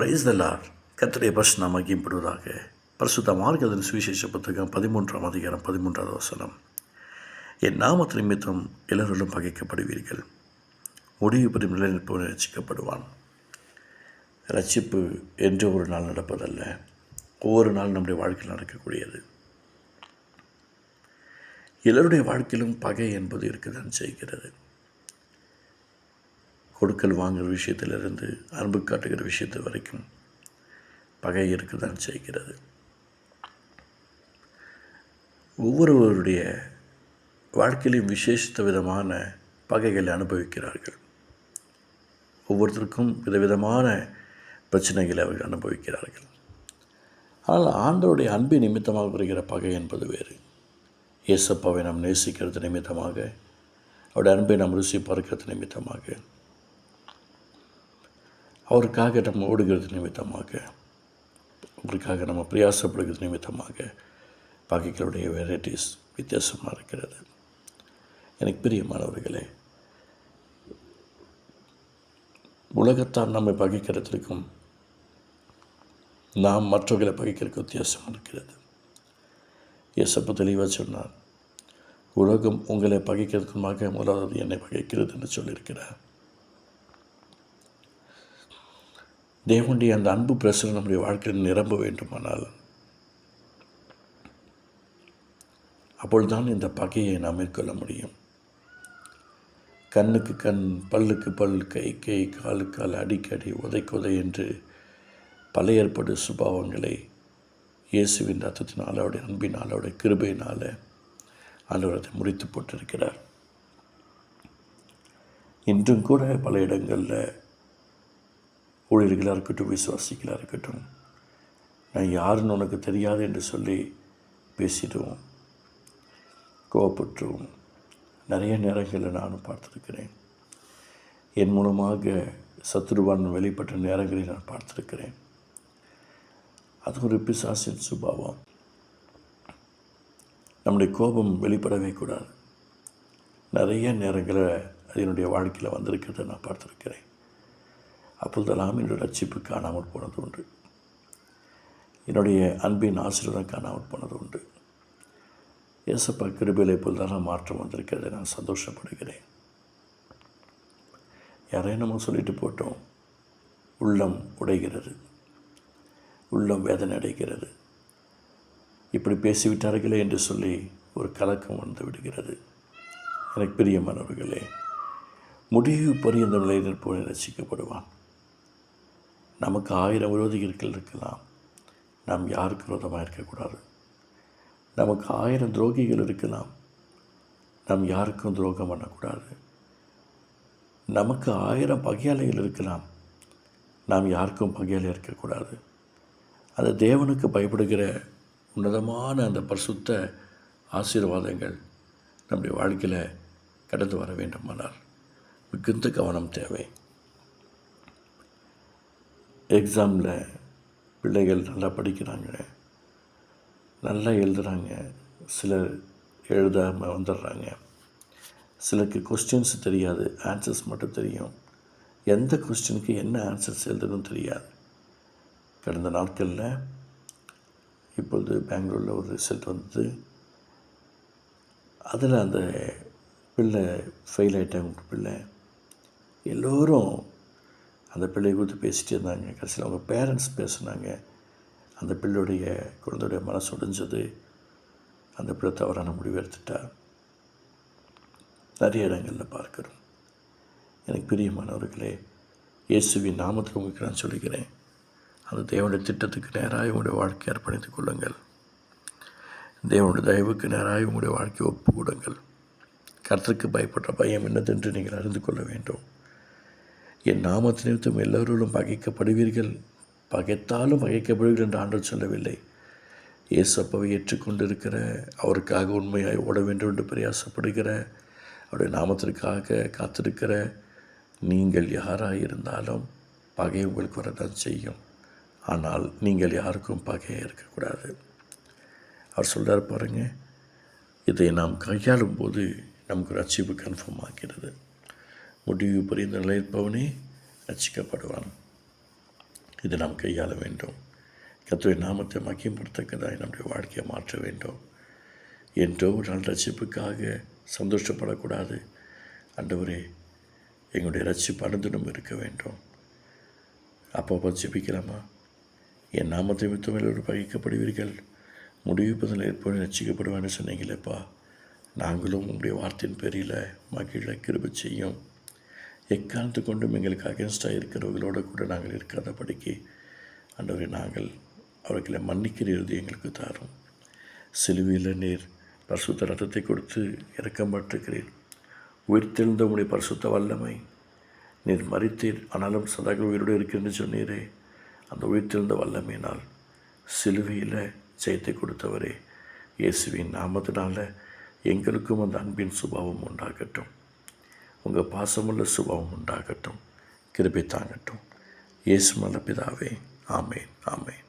Price தல்லார் கத்தடைய பரிசு நாம் மகிம்படுவதாக பரிசுத்த மார்க்கதன் சுவிசேஷ புத்தகம் பதிமூன்றாம் அதிகாரம் பதிமூன்றாவது வசனம். என் நாமத்து நிமித்தம் எல்லோரிலும் பகைக்கப்படுவீர்கள். முடிவு பெறும் நிலைநிற்பவன் ரசிக்கப்படுவான் ரட்சிப்பு என்று ஒரு நாள் நடப்பதல்ல. ஒவ்வொரு நாள் நம்முடைய வாழ்க்கையில் நடக்கக்கூடியது. எல்லோருடைய வாழ்க்கையிலும் பகை என்பது இருக்கதான் செய்கிறது. கொடுக்கல் வாங்குகிற விஷயத்திலிருந்து அன்பு காட்டுகிற விஷயத்து வரைக்கும் பகை இருக்கதான் செய்கிறது. ஒவ்வொருவருடைய வாழ்க்கையிலும் விசேஷித்த விதமான பகைகளை அனுபவிக்கிறார்கள். ஒவ்வொருத்தருக்கும் விதவிதமான பிரச்சனைகளை அவர்கள் அனுபவிக்கிறார்கள். ஆனால் ஆண்டவருடைய அன்பின் நிமித்தமாக வருகிற பகை என்பது வேறு. இயேசப்பாவை நாம் நேசிக்கிறது நிமித்தமாக அவருடைய அன்பை நாம் ருசி பார்க்கிறது நிமித்தமாக அவருக்காக நம்ம ஓடுகிறது நிமித்தமாக அவருக்காக நம்ம பிரயாசப்படுகிறது நிமித்தமாக பகைகளுடைய வெரைட்டிஸ் வித்தியாசமாக இருக்கிறது. எனக்கு பிரியமானவர்களே உலகத்தால் நம்மை பகிக்கிறதுக்கும் நாம் மற்றவர்களை பகிக்கிறதுக்கு வித்தியாசம் இருக்கிறது. இயேசப்ப தெளிவாக சொன்னார் உலகம் உங்களை பகைக்கிறதுக்குமாக முதலாவது என்னை பகைக்கிறது என்று சொல்லியிருக்கிறார். தேவனுடைய அந்த அன்பு பிரசனம் நம்முடைய வாழ்க்கையில் நிரம்ப வேண்டுமானால் அப்பொழுதுதான் இந்த பகையை நாம் மேற்கொள்ள முடியும். கண்ணுக்கு கண் பல்லுக்கு பல் கை கை காலு கால் அடிக்கடி உதைக்குதை என்று பல ஏற்படு சுபாவங்களை இயேசுவின் ரத்தத்தினால் அவருடைய அன்பினால் அவருடைய கிருபையினால் ஆண்டவர் அதை முறித்து போட்டிருக்கிறார். இன்றும் கூட பல இடங்களில் ஊழியர்களாக இருக்கட்டும் விசுவாசிகளாக இருக்கட்டும் நான் யாருன்னு உனக்கு தெரியாது என்று சொல்லி பேசிடுவோம் கோவப்பட்டுருவோம். நிறைய நேரங்களில் நானும் பார்த்துருக்கிறேன். என் மூலமாக சத்ருவான் வெளிப்பட்ட நேரங்களை நான் பார்த்துருக்கிறேன். அது ஒரு பிசாசின் சுபாவம். நம்முடைய கோபம் வெளிப்படவே கூடாது. நிறைய நேரங்களில் அதனுடைய வாழ்க்கையில் வந்திருக்கிறத நான் பார்த்துருக்கிறேன். அப்பொழுதெல்லாம் என்னுடைய ரட்சிப்பு காணாமல் போனது உண்டு. என்னுடைய அன்பின் ஆசீர்வாதம் காணாமல் போனது உண்டு. இயேசப்பா கிருபையில் இப்பொழுதெல்லாம் மாற்றம் வந்திருக்கிறதை நான் சந்தோஷப்படுகிறேன். யாரையும் நம்ம சொல்லிட்டு போட்டோம். உள்ளம் உடைகிறது. உள்ளம் வேதனை அடைகிறது. இப்படி பேசிவிட்டார்களே என்று சொல்லி ஒரு கலக்கம் வந்து விடுகிறது. எனக்கு பிரியமானவர்களே முடிவு பரியந்த நிலையில் போய் ரசிக்கப்படுவான். நமக்கு ஆயிரம் விரோதிகள் இருக்கலாம். நாம் யாருக்கு விரோதமாக இருக்கக்கூடாது? நமக்கு ஆயிரம் துரோகிகள் இருக்கலாம். நாம் யாருக்கும் துரோகம் பண்ணக்கூடாது. நமக்கு ஆயிரம் பகையாளிகள் இருக்கலாம். நாம் யாருக்கும் பகையாளி இருக்கக்கூடாது. அந்த தேவனுக்கு பயப்படுகிற உன்னதமான அந்த பரிசுத்த ஆசீர்வாதங்கள் நம்முடைய வாழ்க்கையில் கடந்து வர வேண்டுமானார் மிகுந்த கவனம் தேவை. எக்ஸாமில் பிள்ளைகள் நல்லா படிக்கிறாங்க. நல்லா எழுதுகிறாங்க சிலர் எழுதாமல் வந்துடுறாங்க. சிலருக்கு கொஸ்டின்ஸ் தெரியாது. ஆன்சர்ஸ் மட்டும் தெரியும். எந்த கொஸ்டினுக்கு என்ன ஆன்சர்ஸ் எழுதணும் தெரியாது. கடந்த நாட்களில் இப்பொழுது பெங்களூரில் ஒரு ரிசல்ட் வந்தது. அதில் அந்த பிள்ளை ஃபெயில் ஆகிட்டாங்க பிள்ளை. எல்லோரும் அந்த பிள்ளையை குறித்து பேசிகிட்டே இருந்தாங்க. கடைசியில் அவங்க பேரண்ட்ஸ் பேசுனாங்க. அந்த பிள்ளையுடைய குழந்தையுடைய மனசு உடைஞ்சது. அந்த பிள்ளை தவறான முடிவு எடுத்துட்டா நிறைய இடங்களில் பார்க்குறோம். எனக்கு பிரியமானவர்களே இயேசுவின் நாமத்தில் உங்களுக்கு நான் சொல்லிக்கிறேன் அந்த தேவனுடைய திட்டத்துக்கு நேராக உங்களுடைய வாழ்க்கையை அர்ப்பணித்துக் கொள்ளுங்கள். தேவனுடைய தயவுக்கு நேராக உங்களுடைய வாழ்க்கையை ஒப்பு கொடுங்கள். கருத்துக்கு பயப்பட்ட பயம் என்னதென்று நீங்கள் அறிந்து கொள்ள வேண்டும். என் நாமத்து நிமித்தம் எல்லோரோடும் பகைக்கப்படுவீர்கள். பகைத்தாலும் பகைக்கப்படுவீர்கள் என்று ஆண்டவர் சொல்லவில்லை. இயேசப்பாவை ஏற்றுக்கொண்டிருக்கிற அவருக்காக உண்மையாய் ஓட வேண்டும் என்று பிரயாசப்படுகிற அவருடைய நாமத்திற்காக காத்திருக்கிற நீங்கள் யாராக இருந்தாலும் பகை உங்களுக்கு வரதான் செய்யும். ஆனால் நீங்கள் யாருக்கும் பகையாக இருக்கக்கூடாது. அவர் சொல்கிறார் பாருங்கள் இதை நாம் கையாளும் போது நமக்கு ரட்சிப்பு கன்ஃபார்ம் ஆகிறது. முடிவு புரிந்த நிலைப்பவனே ரசிக்கப்படுவான். இது நாம் கையாள வேண்டும். கத்துவை நாமத்தை மக்கியப்படுத்தக்கதாய் நம்முடைய வாழ்க்கையை மாற்ற வேண்டும். என்றோ ஒரு நாள் ரட்சிப்புக்காக சந்தோஷப்படக்கூடாது. அண்டவரே எங்களுடைய ரட்சிப்பு அனுதினம் இருக்க வேண்டும். அப்பப்போ ஜெபிக்கலாமா? என் நாமத்தை மித்தமையில் பகிக்கப்படுவீர்கள். முடிவு பதில் ஏற்படும் ரசிக்கப்படுவேன்னு சொன்னீங்களேப்பா. நாங்களும் உங்களுடைய வார்த்தையின் பேரில் மகிழ கிருப செய்யும். எக்காலத்து கொண்டும் எங்களுக்கு அகேன்ஸ்டாக இருக்கிறவர்களோடு கூட நாங்கள் இருக்காதபடிக்கு அன்றவரை நாங்கள் அவர்களை மன்னிக்கிறது எங்களுக்கு தாரும். சிலுவையில் நீர் பரிசுத்த ரத்தத்தை கொடுத்து இறக்கப்பட்டிருக்கிறீர் உயிர்த்தெழுந்த உடைய பரிசுத்த வல்லமை. நீர் மறித்தீர் ஆனாலும் சதாக்கள் உயிரோடு இருக்கிறேன்னு சொன்னீரே. அந்த உயிர்த்தெழுந்த வல்லமையினால் சிலுவையில் ஜெயத்தை கொடுத்தவரே. இயேசுவின் நாமத்தினால எங்களுக்கும் அந்த அன்பின் சுபாவம் உண்டாகட்டும். உங்கள் பாசமுள்ள சுபாவம் உண்டாகட்டும் கிருபி தாங்கட்டும் இயேசு மல்ல பிதாவே ஆமேன் ஆமேன்.